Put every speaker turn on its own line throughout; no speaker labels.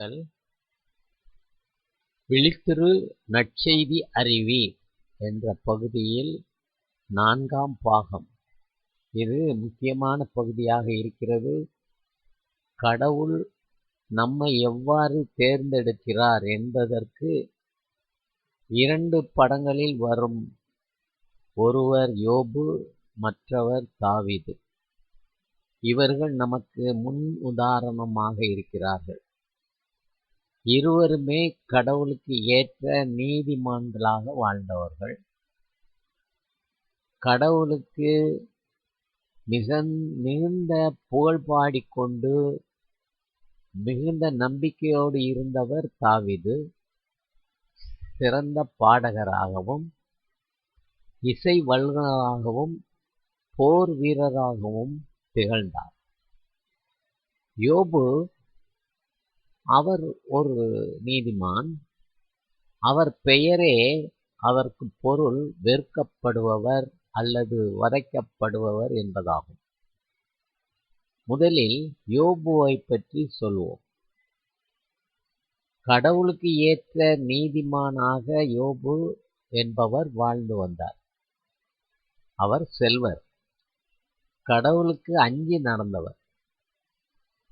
கள் விழித்திரு நற்செய்தி அறிவி என்ற பகுதியில் நான்காம் பாகம். இது முக்கியமான பகுதியாக இருக்கிறது. கடவுள் நம்மை எவ்வாறு தேர்ந்தெடுக்கிறார் என்பதற்கு இரண்டு படங்களில் வரும். ஒருவர் யோபு மற்றவர் தாவீது. இவர்கள் நமக்கு முன் உதாரணமாக இருக்கிறார்கள். இருவருமே கடவுளுக்கு ஏற்ற நீதிமான்களாக வாழ்ந்தவர்கள். கடவுளுக்கு மிகந் மிகுந்த புகழ் பாடிக்கொண்டு மிகுந்த நம்பிக்கையோடு இருந்தவர் தாவீது. சிறந்த பாடகராகவும் இசை வல்லுநராகவும் போர் வீரராகவும் திகழ்ந்தார். யோபு அவர் ஒரு நீதிமான். அவர் பெயரே அவருக்கு பொருள் வெறுக்கப்படுபவர் அல்லது வதைக்கப்படுபவர் என்பதாகும். முதலில் யோபுவை பற்றி சொல்வோம். கடவுளுக்கு ஏற்ற நீதிமானாக யோபு என்பவர் வாழ்ந்து வந்தார். அவர் செல்வர். கடவுளுக்கு அஞ்சி நடந்தவர்.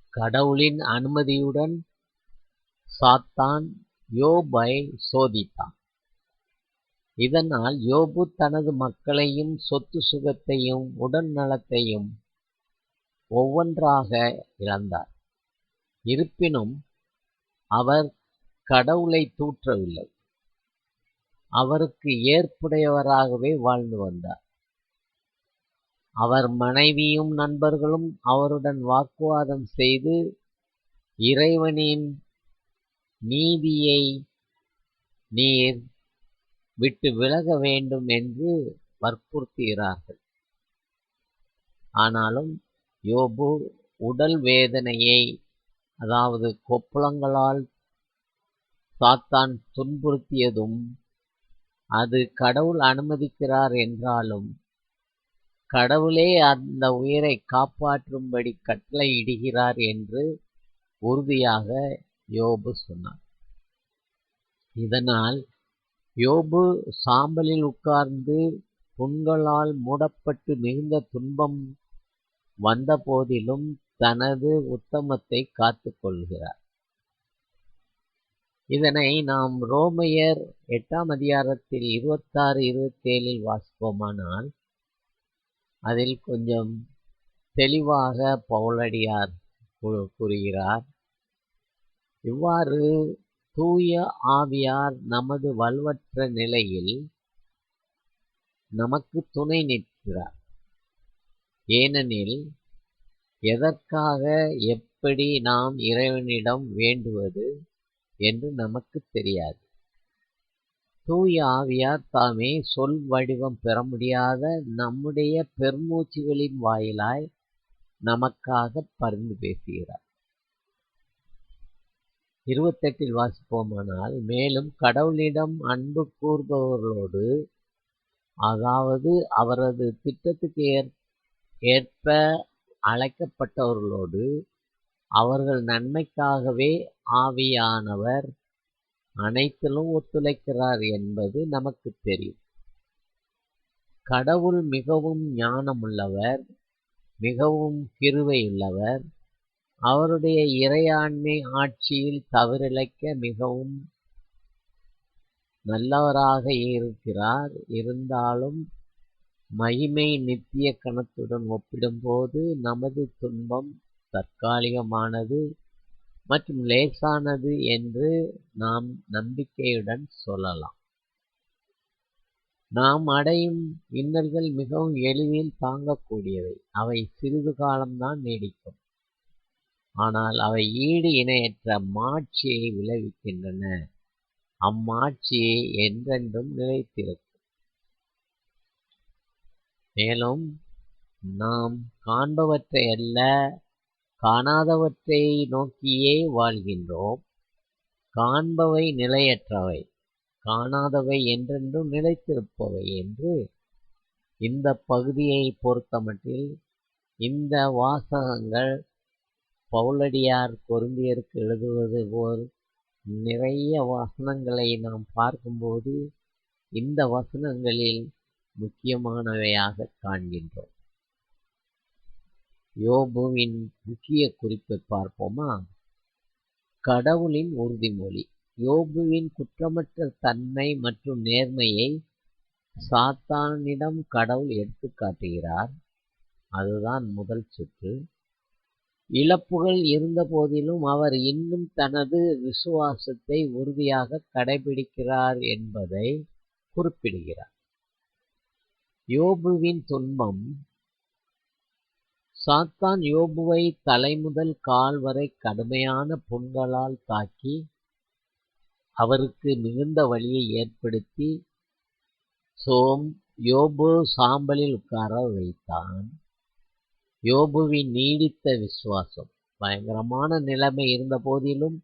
கடவுளின் அனுமதியுடன் சாத்தான் யோபை சோதித்தான். இதனால் யோபு தனது மக்களையும் சொத்து சுகத்தையும் உடல் நலத்தையும் ஒவ்வொன்றாக இழந்தார். இருப்பினும் அவர் கடவுளை தூற்றவில்லை. அவருக்கு ஏற்புடையவராகவே வாழ்ந்து வந்தார். அவர் மனைவியும் நண்பர்களும் அவருடன் வாக்குவாதம் செய்து இறைவனின் நீதியை நீர் விட்டு விலக வேண்டும் என்று வற்புறுத்துகிறார்கள். ஆனாலும் யோபு உடல் வேதனையை அதாவது கொப்புளங்களால் சாத்தான் துன்புறுத்தியதும் அது கடவுள் அனுமதிக்கிறார் என்றாலும் கடவுளே அந்த உயிரை காப்பாற்றும்படி கட்டளையிடுகிறார் என்று உறுதியாக யோபு சொன்னார். இதனால் யோபு சாம்பலில் உட்கார்ந்து புண்களால் மூடப்பட்டு மிகுந்த துன்பம் வந்த போதிலும் தனது உத்தமத்தை காத்து கொள்கிறார். இதனை நாம் ரோமையர் எட்டாம் அதிகாரத்தில் இருபத்தாறு இருபத்தேழில் வாசிப்போமானால் அதில் கொஞ்சம் தெளிவாக பவுலடியார் கூறுகிறார். இவ்வாறு தூய ஆவியார் நமது வலுவற்ற நிலையில் நமக்கு துணை நிற்கிறார். ஏனெனில் எதற்காக எப்படி நாம் இறைவனிடம் வேண்டுவது என்று நமக்கு தெரியாது. தூய ஆவியார் தாமே சொல் வடிவம் பெற முடியாத நம்முடைய பெருமூச்சுகளின் வாயிலாய் நமக்காக பரிந்து பேசுகிறார். இருபத்தெட்டில் வாசிப்போமானால் மேலும் கடவுளிடம் அன்பு கூறுபவர்களோடு அதாவது அவரது திட்டத்துக்கு ஏற்ப அழைக்கப்பட்டவர்களோடு அவர்கள் நன்மைக்காகவே ஆவியானவர் அனைத்திலும் ஒத்துழைக்கிறார் என்பது நமக்கு தெரியும். கடவுள் மிகவும் ஞானமுள்ளவர் மிகவும் கிருவையுள்ளவர் அவருடைய இறையாண்மை ஆட்சியில் தவறிழைக்க மிகவும் நல்லவராக இருக்கிறார். இருந்தாலும் மகிமை நித்திய கணத்துடன் ஒப்பிடும்போது நமது துன்பம் தற்காலிகமானது மற்றும் லேசானது என்று நாம் நம்பிக்கையுடன் சொல்லலாம். நாம் அடையும் இன்னல்கள் மிகவும் எளிதில் தாங்கக்கூடியவை. அவை சிறிது காலம்தான் நீடிக்கும். ஆனால் அவை ஈடு இணையற்ற மாட்சியை விளைவிக்கின்றன. அம்மாட்சியை என்றென்றும் நிலைத்திருக்கும். மேலும் நாம் காண்பவற்றை அல்ல காணாதவற்றை நோக்கியே வாழ்கின்றோம். காண்பவை நிலையற்றவை காணாதவை என்றென்றும் நிலைத்திருப்பவை என்று இந்த பகுதியை பொறுத்தமட்டில் இந்த வாசகங்கள் பவுலடியார் கொரிந்தியருக்கு எழுதுவது போல் நிறைய வசனங்களை நாம் பார்க்கும்போது இந்த வசனங்களில் முக்கியமானவையாக காண்கின்றோம். யோபுவின் முக்கிய குறிப்பை பார்ப்போமா? கடவுளின் உறுதிமொழி. யோபுவின் குற்றமற்ற தன்மை மற்றும் நேர்மையை சாத்தானிடம் கடவுள் எடுத்து காட்டுகிறார். அதுதான் முதல் சுற்று. இழப்புகள் இருந்த போதிலும் அவர் இன்னும் தனது விசுவாசத்தை உறுதியாக கடைபிடிக்கிறார் என்பதை குறிப்பிடுகிறார். யோபுவின் துன்பம். சாத்தான் யோபுவை தலைமுதல் கால் வரை கடுமையான புண்களால் தாக்கி அவருக்கு மிகுந்த வழியை ஏற்படுத்தி சோம் யோபு சாம்பலில் உட்கார வைத்தான். யோபுவின் நீடித்த விசுவாசம். பயங்கரமான நிலைமை இருந்த போதிலும்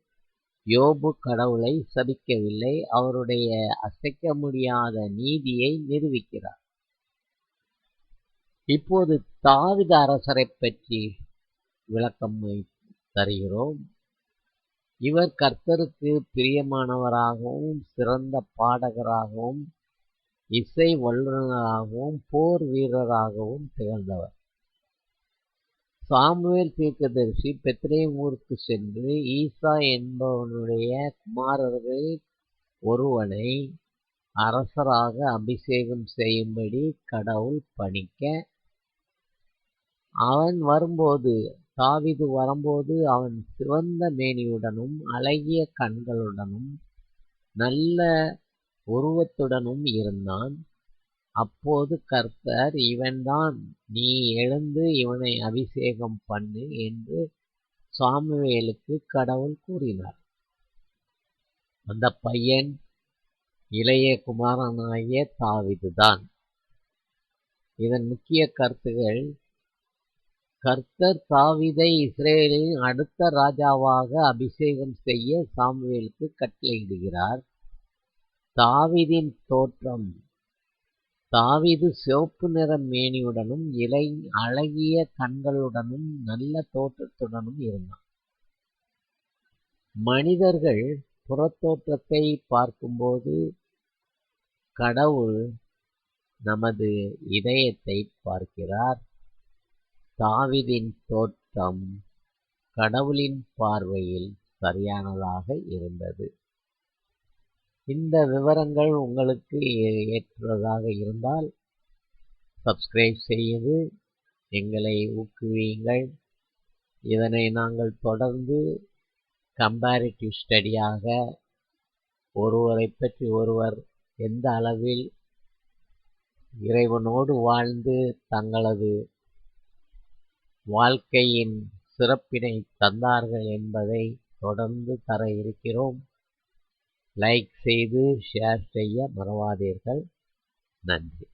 யோபு கடவுளை சபிக்கவில்லை. அவருடைய அசைக்க முடியாத நீதியை நிரூபிக்கிறார். இப்போது தாவித அரசரை பற்றி விளக்கம் தருகிறோம். இவர் கர்த்தருக்கு பிரியமானவராகவும் சிறந்த பாடகராகவும் இசை வல்லுநராகவும் போர் வீரராகவும் திகழ்ந்தவர். சாமுவேல் தீர்க்கதரிசி பெத்ரேம் ஊருக்கு சென்று ஈசா என்பவனுடைய குமாரர்கள் ஒருவனை அரசராக அபிஷேகம் செய்யும்படி கடவுள் பணிக்க. அவன் வரும்போது தாவிது வரும்போது அவன் சிவந்த மேனியுடனும் அழகிய கண்களுடனும் நல்ல உருவத்துடனும் இருந்தான். அப்போது கர்த்தர் இவன்தான் நீ எழுந்து இவனை அபிஷேகம் பண்ணு என்று சாமுவேலுக்கு கடவுள் கூறினார். அந்த பையன் இளைய குமாரனாகிய தாவிதுதான். இதன் முக்கிய கருத்துகள் கர்த்தர் தாவிதை இஸ்ரேலின் அடுத்த ராஜாவாக அபிஷேகம் செய்ய சாமுவேலுக்கு கட்டளையிடுகிறார். தாவிதின் தோற்றம் தாவிது சிவப்பு நிற மேனியுடனும் இலை அழகிய கண்களுடனும் நல்ல தோற்றத்துடனும் இருந்தான். மனிதர்கள் புறத்தோற்றத்தை பார்க்கும்போது கடவுள் நமது இதயத்தை பார்க்கிறார். தாவிதின் தோற்றம் கடவுளின் பார்வையில் சரியானதாக இருந்தது. இந்த விவரங்கள் உங்களுக்கு ஏற்றதாக இருந்தால் சப்ஸ்கிரைப் செய்து எங்களை ஊக்குவியுங்கள். இதனை நாங்கள் தொடர்ந்து கம்பேரிட்டிவ் ஸ்டடியாக ஒருவரை பற்றி ஒருவர் எந்த அளவில் இறைவனோடு வாழ்ந்து தங்களது வாழ்க்கையின் சிறப்பினை தந்தார்கள் என்பதை தொடர்ந்து தர இருக்கிறோம். லைக் செய்து ஷேர் செய்ய மறவாதீர்கள். நன்றி.